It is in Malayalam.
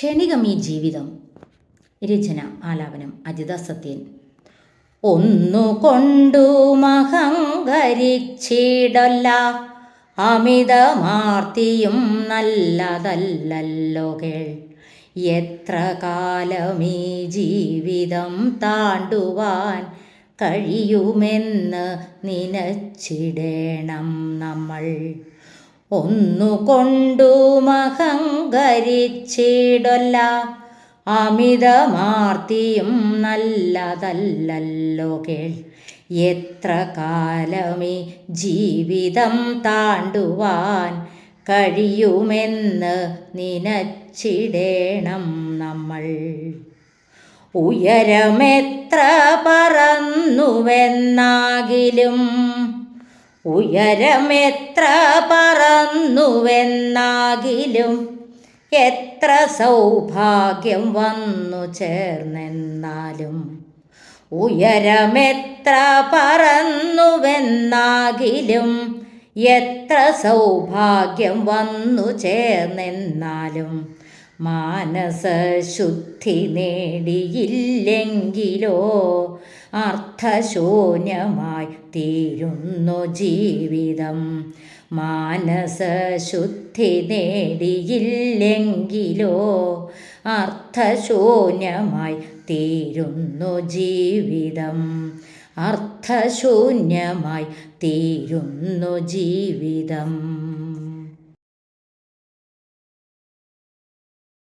ക്ഷണികമീ ജീവിതം. രചന ആലാപനം അജിത സത്യൻ. ഒന്നുകൊണ്ടു മഹങ്കരിച്ചിടല്ല അമിതമാർത്തിയും നല്ലതല്ലല്ലോ കേൾ. എത്ര കാലമീ ജീവിതം താണ്ടുവാൻ കഴിയുമെന്ന് നിനച്ചിടേണം നമ്മൾ. ഒന്നുകൊണ്ടു മഹങ്കരിച്ചിടല്ല. അമിതമാർത്തിയും നല്ലതല്ലല്ലോ കേൾ. എത്ര കാലമേ ജീവിതം താണ്ടുവാൻ കഴിയുമെന്ന് നിനച്ചിടേണം നമ്മൾ. ഉയരമെത്ര പറന്നുവെന്നാകിലും ഉയരമെത്ര പറന്നുവെന്നാകിലും എത്ര സൗഭാഗ്യം വന്നു ചേർന്നെന്നാലും ഉയരമെത്ര പറന്നുവെന്നാകിലും എത്ര സൗഭാഗ്യം വന്നു ചേർന്നെന്നാലും മാനസശുദ്ധി നേടിയില്ലെങ്കിലോ അർത്ഥശൂന്യമായി തീരുന്നു ജീവിതം. മാനസശുദ്ധി നേടിയില്ലെങ്കിലോ അർത്ഥശൂന്യമായി തീരുന്നു ജീവിതം. അർത്ഥശൂന്യമായി തീരുന്നു ജീവിതം.